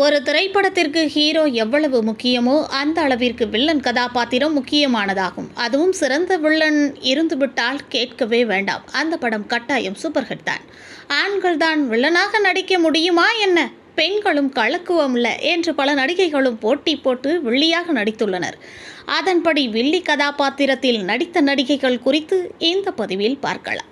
ஒரு திரைப்படத்திற்கு ஹீரோ எவ்வளவு முக்கியமோ அந்த அளவிற்கு வில்லன் கதாபாத்திரம் முக்கியமானதாகும். அதுவும் சிறந்த வில்லன் இருந்துவிட்டால் கேட்கவே வேண்டாம். அந்த படம் கட்டாயம் சூப்பர் ஹிட் தான். ஆண்கள் தான் வில்லனாக நடிக்க முடியுமா என்ன? பெண்களும் கலக்குவமில்ல என்று பல நடிகைகளும் போட்டி போட்டு வில்லியாக நடித்துள்ளனர். அதன்படி வில்லி கதாபாத்திரத்தில் நடித்த நடிகைகள் குறித்து இந்த பதிவில் பார்க்கலாம்.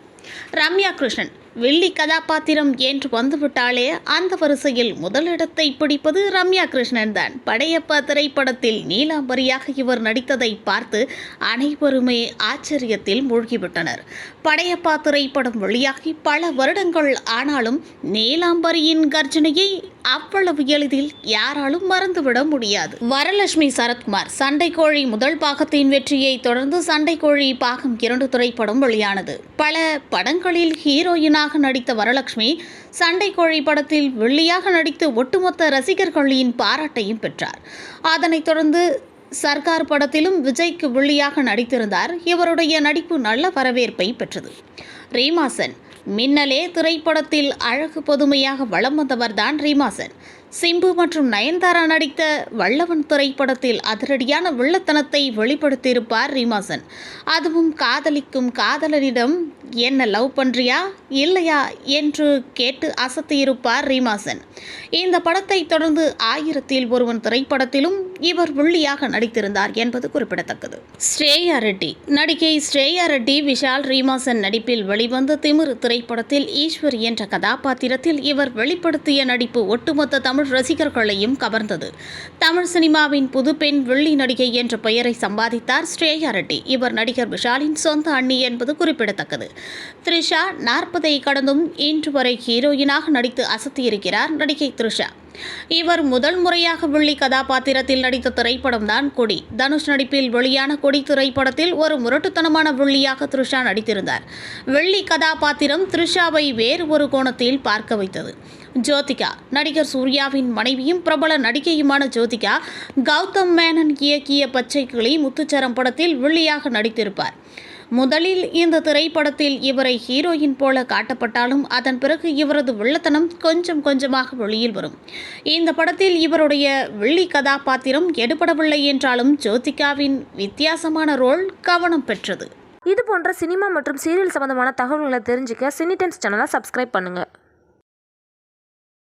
ரம்யா கிருஷ்ணன் வில்லி கதாபாத்திரம் என்று வந்துவிட்டாலே அந்த வரிசையில் முதலிடத்தை பிடிப்பது ரம்யா கிருஷ்ணன் தான். படையப்பா திரைப்படத்தில் நீலாம்பரியாக இவர் நடித்ததை பார்த்து அனைவருமே ஆச்சரியத்தில் மூழ்கிவிட்டனர். படையப்பா திரைப்படம் வெளியாகி பல வருடங்கள் ஆனாலும் நீலாம்பரியின் கர்ஜனையை அவ்வளவு எளிதில் யாராலும் மறந்துவிட முடியாது. வரலட்சுமி சரத்குமார் சண்டைக்கோழி முதல் பாகத்தின் வெற்றியை தொடர்ந்து சண்டைக்கோழி பாகம் இரண்டு திரைப்படம் வெளியானது. பல படங்களில் ஹீரோயினாக நடித்த வரலட்சுமி சண்டைக்கோழி படத்தில் வெள்ளியாக நடித்து ஒட்டுமொத்த ரசிகர்களின் பாராட்டையும் பெற்றார். அதனைத் தொடர்ந்து சர்க்கார் படத்திலும் விஜய்க்கு வெள்ளியாக நடித்திருந்தார். இவருடைய நடிப்பு நல்ல வரவேற்பை பெற்றது. ரீமாசன் மின்னலே திரைப்படத்தில் அழகு பொதுமையாக வலம் வந்தவர்தான் ரீமாசன். சிம்பு மற்றும் நயன்தாரா நடித்த வல்லவன் திரைப்படத்தில் அதிரடியான வில்லத்தனத்தை வெளிப்படுத்தியிருப்பார் ரீமாசன். அதுவும் காதலிக்கும் காதலனிடம் என்ன லவ் பண்றியா இல்லையா? என்று கேட்டு அசத்தியிருப்பார் ரீமாசன். இந்த படத்தை தொடர்ந்து ஆயிரத்தில் ஒருவன் திரைப்படத்திலும் இவர் வெள்ளியாக நடித்திருந்தார் என்பது குறிப்பிடத்தக்கது. ஸ்ரேயா ரெட்டி. நடிகை ஸ்ரேயா ரெட்டி விஷால் ரீமாசன் நடிப்பில் வெளிவந்த திமிரு திரைப்படத்தில் ஈஸ்வர் என்ற கதாபாத்திரத்தில் இவர் வெளிப்படுத்திய நடிப்பு ஒட்டுமொத்த தமிழ் ரசிகர்களையும் கவர்ந்தது. தமிழ் சினிமாவின் புதுப்பெண் வெள்ளி நடிகை என்ற பெயரை சம்பாதித்தார் ஸ்ரேயா ரெட்டி. இவர் நடிகர் விஷாலின் சொந்த அண்ணி என்பது குறிப்பிடத்தக்கது. த்ரிஷா நாற்பதை கடந்தும் இன்று வரை ஹீரோயினாக நடித்து அசத்தியிருக்கிறார் நடிகை த்ரிஷா. இவர் முதல் முறையாக வெள்ளி கதாபாத்திரத்தில் நடித்த திரைப்படம் தான் கொடி. தனுஷ் நடிப்பில் வெளியான கொடி திரைப்படத்தில் ஒரு முரட்டுத்தனமான வெள்ளியாக த்ரிஷா நடித்திருந்தார். வெள்ளி கதாபாத்திரம் த்ரிஷாவை வேறு ஒரு கோணத்தில் பார்க்க வைத்தது. ஜோதிகா நடிகர் சூர்யாவின் மனைவியும் பிரபல நடிகையுமான ஜோதிகா கௌதம் மேனன் இயக்கிய பச்சை கிளி முத்துச்சரம் படத்தில் வெள்ளியாக நடித்திருப்பார். முதலில் இந்த திரைப்படத்தில் இவரை ஹீரோயின் போல காட்டப்பட்டாலும் அதன் பிறகு இவரது வில்லத்தனம் கொஞ்சம் கொஞ்சமாக வெளியில் வரும். இந்த படத்தில் இவருடைய வெள்ளி கதாபாத்திரம் எடுபடவில்லை என்றாலும் ஜோதிகாவின் வித்தியாசமான ரோல் கவனம் பெற்றது. இது போன்ற சினிமா மற்றும் சீரியல் சம்பந்தமான தகவல்களை தெரிஞ்சுக்க சினி டைம்ஸ் சேனலை சப்ஸ்கிரைப் பண்ணுங்கள்